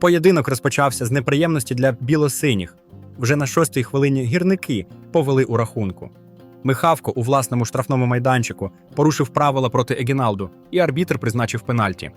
Поєдинок розпочався з неприємності для білосиніх. Вже на шостій хвилині гірники повели у рахунку. Михавко у власному штрафному майданчику порушив правила проти Егіналду, і арбітр призначив пенальті.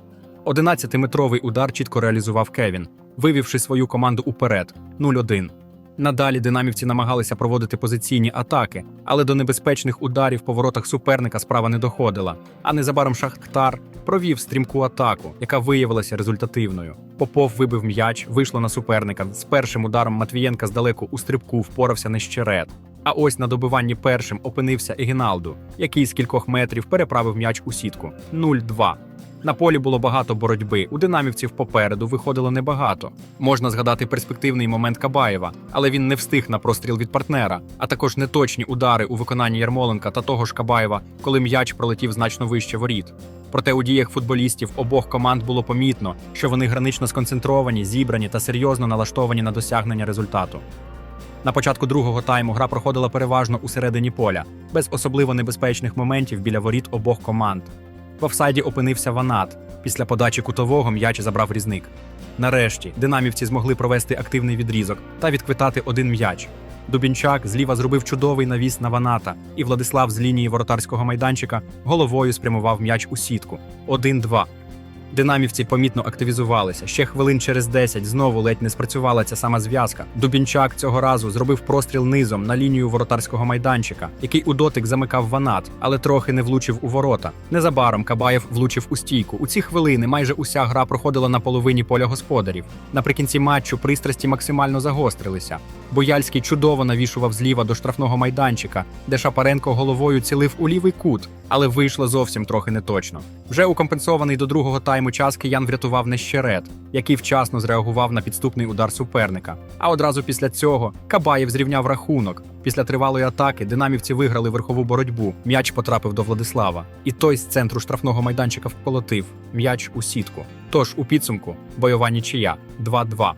11-метровий удар чітко реалізував Кевін, вивівши свою команду уперед 0-1. Надалі динамівці намагалися проводити позиційні атаки, але до небезпечних ударів по воротах суперника справа не доходила. А незабаром Шахтар провів стрімку атаку, яка виявилася результативною. Попов вибив м'яч, вийшло на суперника. З першим ударом Матвієнка здалеку у стрибку впорався нещерет. А ось на добиванні першим опинився Егіналду, який з кількох метрів переправив м'яч у сітку 0-2. На полі було багато боротьби. У динамівців попереду виходило небагато. Можна згадати перспективний момент Кабаєва, але він не встиг на простріл від партнера, а також неточні удари у виконанні Ярмоленка та того ж Кабаєва, коли м'яч пролетів значно вище воріт. Проте у діях футболістів обох команд було помітно, що вони гранично сконцентровані, зібрані та серйозно налаштовані на досягнення результату. На початку другого тайму гра проходила переважно у середині поля, без особливо небезпечних моментів біля воріт обох команд. В офсайді опинився Ванат. Після подачі кутового м'яч забрав різник. Нарешті динамівці змогли провести активний відрізок та відквитати один м'яч. Дубінчак зліва зробив чудовий навіс на Ваната, і Владислав з лінії воротарського майданчика головою спрямував м'яч у сітку. 1-2. Динамівці помітно активізувалися. Ще хвилин через 10 знову ледь не спрацювала ця сама зв'язка. Дубінчак цього разу зробив простріл низом на лінію воротарського майданчика, який у дотик замикав ванат, але трохи не влучив у ворота. Незабаром Кабаєв влучив у стійку. У ці хвилини майже уся гра проходила на половині поля господарів. Наприкінці матчу пристрасті максимально загострилися. Бояльський чудово навішував зліва до штрафного майданчика, де Шапаренко головою цілив у лівий кут, але вийшло зовсім трохи неточно. Вже укомпенсований до другого тайму час киян врятував нещерет, який вчасно зреагував на підступний удар суперника. А одразу після цього Кабаєв зрівняв рахунок. Після тривалої атаки динамівці виграли верхову боротьбу. М'яч потрапив до Владислава, і той з центру штрафного майданчика вколотив м'яч у сітку. Тож у підсумку бойова нічия 2-2.